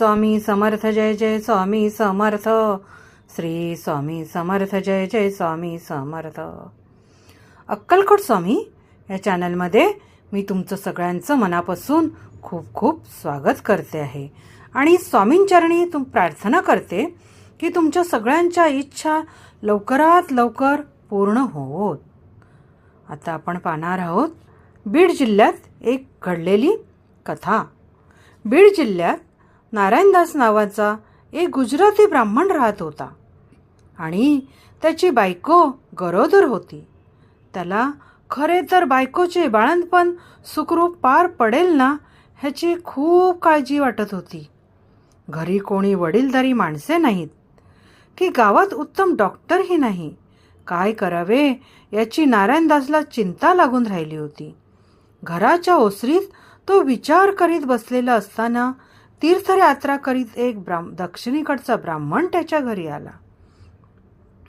स्वामी समर्थ जय जय स्वामी समर्थ. श्री स्वामी समर्थ जय जय स्वामी समर्थ. अक्कलकोट स्वामी या चॅनलमध्ये मी तुमचं सगळ्यांचं मनापासून खूप खूप स्वागत करते आहे. आणि स्वामींचरणी तुम प्रार्थना करते की तुमच्या सगळ्यांच्या इच्छा लवकरात लवकर पूर्ण होवोत. आता आपण पाहणार आहोत बीड जिल्ह्यात एक घडलेली कथा. बीड जिल्ह्यात नारायणदास नावाचा एक गुजराती ब्राह्मण राहत होता. आणि त्याची बायको गरोदर होती. त्याला खरे तर बायकोचे बाळंतपण सुखरूप पार पडेल ना ह्याची खूप काळजी वाटत होती. घरी कोणी वडीलधारी माणसे नाहीत. की गावात उत्तम डॉक्टरही नाही. काय करावे याची नारायणदासला चिंता लागून राहिली होती. घराच्या ओसरीत तो विचार करीत बसलेला असताना तीर्थयात्रा करीत एक ब्राह्म दक्षिणेकडचा ब्राह्मण त्याच्या घरी आला.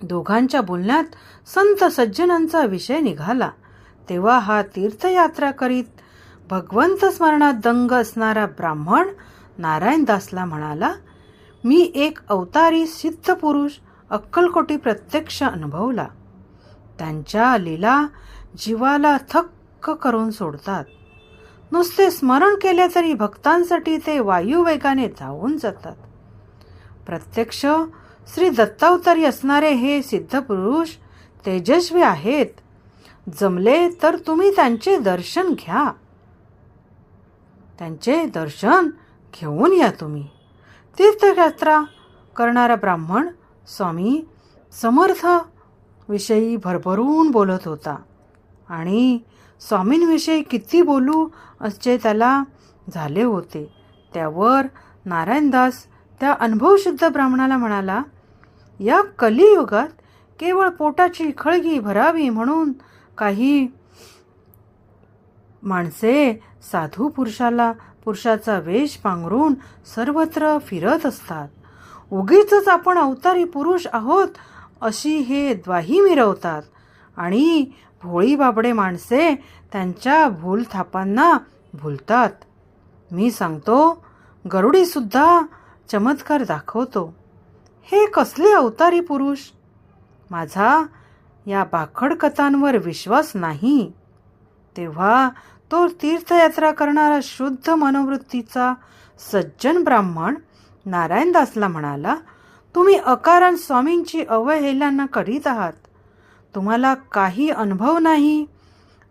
दोघांच्या बोलण्यात संत सज्जनांचा विषय निघाला. तेव्हा हा तीर्थयात्रा करीत भगवंत स्मरणात दंग असणारा ब्राह्मण नारायणदासला म्हणाला मी एक अवतारी सिद्ध पुरुष अक्कलकोटी प्रत्यक्ष अनुभवला. त्यांच्या लीला जीवाला थक्क करून सोडतात. नुसते स्मरण केले तरी भक्तांसाठी ते वायुवेगाने धावून जातात. प्रत्यक्ष श्री दत्तावतारी असणारे हे सिद्ध पुरुष तेजस्वी आहेत. जमले तर तुम्ही त्यांचे दर्शन घ्या. त्यांचे दर्शन घेऊन या तुम्ही. तीर्थयात्रा करणारा ब्राह्मण स्वामी समर्थ विषयी भरभरून बोलत होता आणि स्वामींविषयी किती बोलू असे त्याला झाले होते. त्यावर नारायणदास त्या अनुभवशुद्ध ब्राह्मणाला म्हणाला या कलियुगात केवळ पोटाची खळगी भरावी म्हणून काही माणसे साधू पुरुषाला पुरुषाचा वेश पांघरून सर्वत्र फिरत असतात. उगीच आपण अवतारी पुरुष आहोत अशी हे द्वाही मिरवतात. आणि भोळी बाबडे माणसे त्यांच्या भूल थापांना भुलतात. मी सांगतो गरुडीसुद्धा चमत्कार दाखवतो. हे कसले अवतारी पुरुष? माझा या बाखड कथांवर विश्वास नाही. तेव्हा तो तीर्थयात्रा करणारा शुद्ध मनोवृत्तीचा सज्जन ब्राह्मण नारायणदासला म्हणाला तुम्ही अकारण स्वामींची अवहेलना करीत आहात. तुम्हाला काही अनुभव नाही?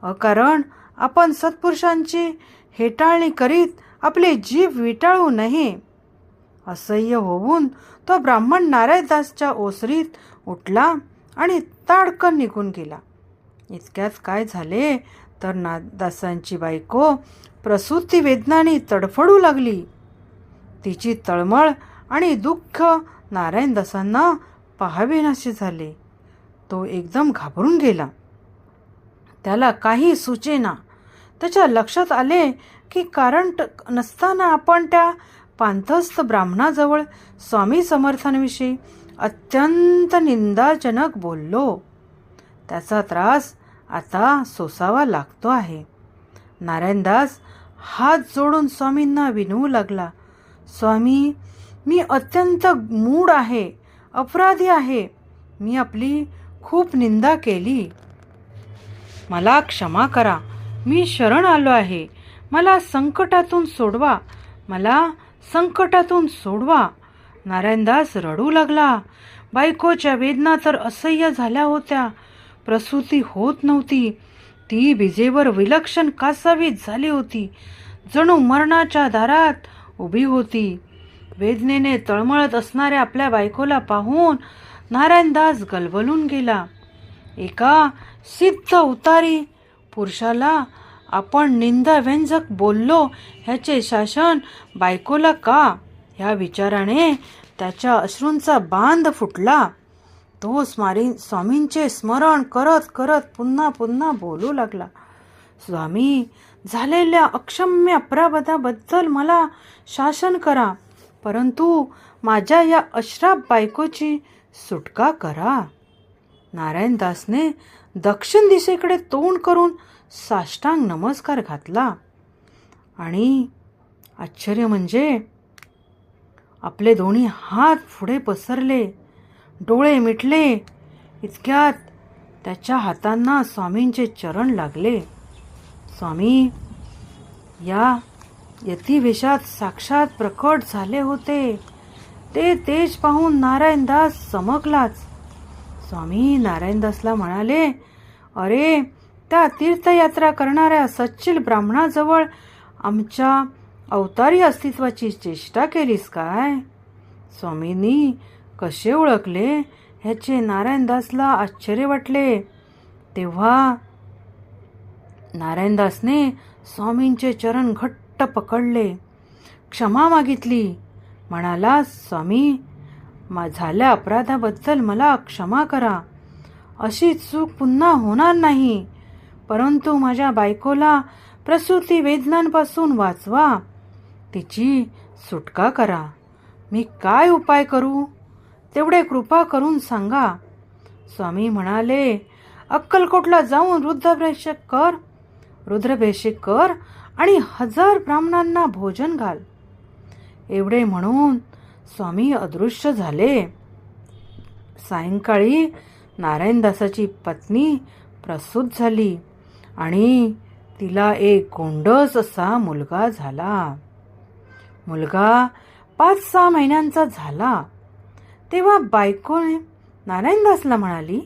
कारण आपण सत्पुरुषांची हेटाळणी करीत आपले जीव विटाळू नये. असह्य होऊन तो ब्राह्मण नारायणदासच्या ओसरीत उठला आणि ताडकन निघून गेला. इतक्यात काय झाले? तर नादासांची बायको प्रसूती वेदनाने तडफडू लागली. तिची तळमळ आणि दुःख नारायणदासांना पाहावेनाशी झाले. तो एकदम घाबरून गेला. त्याला काही सुचेना. त्याच्या लक्षात आले की कारण नसताना आपण त्या पांथस्थ ब्राह्मणाजवळ स्वामी समर्थांविषयी अत्यंत निंदाजनक बोललो. त्याचा त्रास आता सोसावा लागतो आहे. नारायणदास हात जोडून स्वामींना विनवू लागला. स्वामी मी अत्यंत मूड आहे अपराधी आहे. मी आपली खूप निंदा केली. मला क्षमा करा. मी शरण आलो आहे. मला संकटातून सोडवा. मला संकटातून सोडवा. नारायणदास रडू लागला. बायकोच्या वेदना तर असह्य झाल्या होत्या. प्रसूती होत नव्हती. ती विजेवर विलक्षण कासावीत झाली होती. जणू मरणाच्या दारात उभी होती. वेदनेने तळमळत असणाऱ्या आपल्या बायकोला पाहून नारायणदास गलबलून गेला. एका सिद्ध उतारी. पुरुषाला आपण निंदाव्यंजक बोललो ह्याचे शासन बायकोला का ह्या विचाराने त्याच्या अश्रूंचा बांध फुटला. तो स्मारी स्वामींचे स्मरण करत करत पुन्हा पुन्हा बोलू लागला. स्वामी झालेल्या अक्षम्य अपराधाबद्दल मला शासन करा. परंतु माझ्या या अश्राप बायकोची सुटका करा. नारायणदासने दक्षिण दिशेकडे तोंड करून साष्टांग नमस्कार घातला. आणि आश्चर्य म्हणजे आपले दोन्ही हात पुढे पसरले डोळे मिटले इतक्यात त्याच्या हातांना स्वामींचे चरण लागले. स्वामी या यतिवेशात साक्षात प्रकट झाले होते. ते तेज पाहून नारायणदास चमकलाच. स्वामी नारायणदासला म्हणाले अरे त्या तीर्थयात्रा करणाऱ्या सच्चिल ब्राह्मणाजवळ आमच्या अवतारी अस्तित्वाची चेष्टा केलीस काय? स्वामींनी कसे ओळखले? ह्याचे नारायणदासला आश्चर्य वाटले. तेव्हा नारायणदासने स्वामींचे चरण घट्ट पकडले. क्षमा मागितली. म्हणाला स्वामी मा झाल्या अपराधाबद्दल मला क्षमा करा. अशी चूक पुन्हा होणार नाही. परंतु माझ्या बायकोला प्रसूती वेदनांपासून वाचवा. तिची सुटका करा. मी काय उपाय करू? तेवढे कृपा करून सांगा. स्वामी म्हणाले अक्कलकोटला जाऊन रुद्राभिषेक कर. रुद्राभिषेक कर आणि हजार ब्राह्मणांना भोजन घाल. एवढे म्हणून स्वामी अदृश्य झाले. सायंकाळी नारायणदासाची पत्नी प्रसूत झाली आणि तिला एक गोंडस असा मुलगा झाला. मुलगा पाच सहा महिन्यांचा झाला. तेव्हा बायकोने नारायणदासला म्हणाली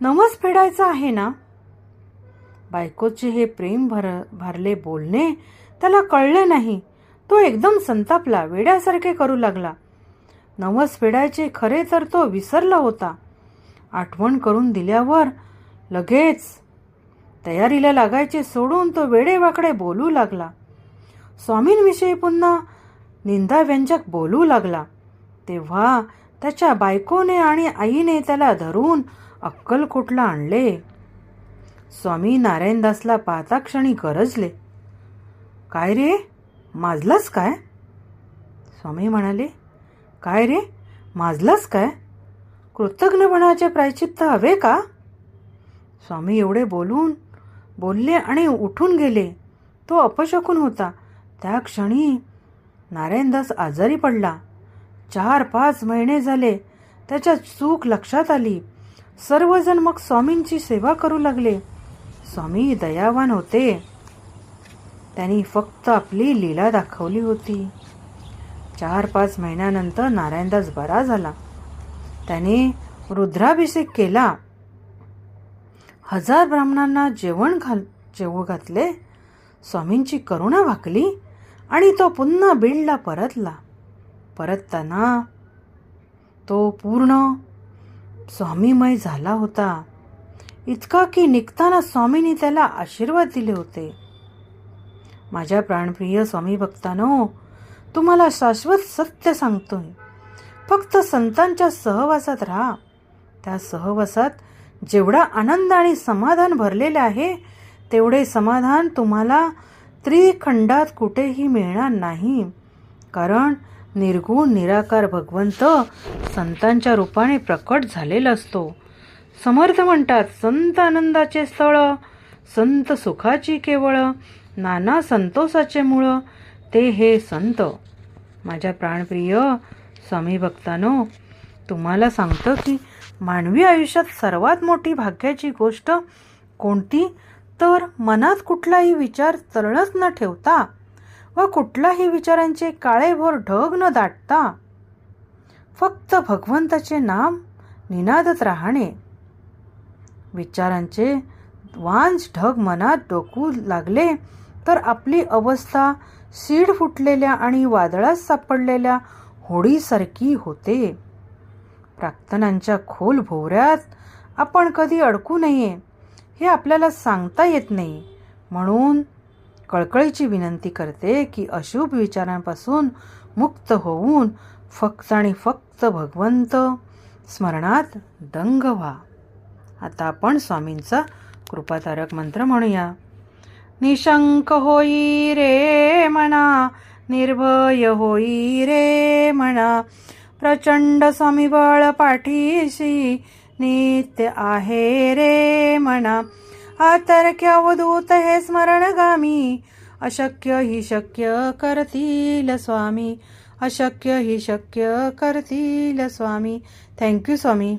नवस फेडायचा आहे ना? बायकोचे हे प्रेम भर भरले बोलणे त्याला कळले नाही. तो एकदम संतापला वेड्यासारखे करू लागला. नवस फेडायचे खरे तर तो विसरला होता. आठवण करून दिल्यावर लगेच तयारीला लागायचे सोडून तो वेडेवाकडे बोलू लागला. स्वामींविषयी पुन्हा निंदाव्यंजक बोलू लागला. तेव्हा त्याच्या बायकोने आणि आईने त्याला धरून अक्कलकोटला आणले? स्वामी नारायणदासला पाहता क्षणी गरजले. काय रे? माजलास काय? स्वामी म्हणाले काय रे? माजलास काय? कृतज्ञपणाचे प्रायचित्त हवे का? स्वामी एवढे बोलून बोलले आणि उठून गेले. तो अपशकून होता. त्या क्षणी नारायणदास आजारी पडला. चार पाच महिने झाले. त्याच्या चूक लक्षात आली. सर्वजण मग स्वामींची सेवा करू लागले. स्वामी दयावान होते. त्यांनी फक्त आपली लीला दाखवली होती. चार पाच महिन्यानंतर नारायणदास बरा झाला. त्याने रुद्राभिषेक केला. हजार ब्राह्मणांना जेवण घाल जेवू घातले. स्वामींची करुणा वाकली आणि तो पुन्हा बीडला परतला. परतताना तो पूर्ण स्वामीमय झाला होता. इतका की निघताना स्वामींनी त्याला आशीर्वाद दिले होते. माझ्या प्राणप्रिय स्वामी भक्तानो तुम्हाला शाश्वत सत्य सांगतोय. फक्त संतांच्या सहवासात राहा. त्या सहवासात जेवढा आनंद आणि समाधान भरलेले आहे तेवढे समाधान तुम्हाला त्रिखंडात कुठेही मिळणार नाही. कारण निर्गुण निराकार भगवंत संतांच्या रूपाने प्रकट झालेला असतो. समर्थ म्हणतात संत आनंदाचे स्थळ संत सुखाची केवळ नाना संतोषाचे मूळ ते हे संत. माझ्या प्राणप्रिय स्वामी भक्तानो तुम्हाला सांगतो की मानवी आयुष्यात सर्वात मोठी भाग्याची गोष्ट कोणती? तर मनात कुठलाही विचार तरळच न ठेवता व कुठलाही विचारांचे काळेभोर ढग न दाटता फक्त भगवंताचे नाम निनादत राहणे. विचारांचे वांज ढग मनात डोकू लागले तर आपली अवस्था सीड फुटलेल्या आणि वादळात सापडलेल्या होडीसारखी होते. प्रार्थनांच्या खोल भोवऱ्यात आपण कधी अडकू नये हे आपल्याला सांगता येत नाही. म्हणून कळकळीची विनंती करते की अशुभ विचारांपासून मुक्त होऊन फक्त आणि फक्त भगवंत स्मरणात दंग व्हा. आता आपण स्वामींचा कृपातारक मंत्र म्हणूया. निशंक होई रे म्हणा निर्भय होई रे म्हणा प्रचंड स्वामीबळ पाठीशी नित्य आहे रे म्हणा आतर्क्य अवधूत हे स्मरणगामी अशक्य ही शक्य करतील स्वामी। अशक्य ही शक्य करतील स्वामी। थँक्यू स्वामी।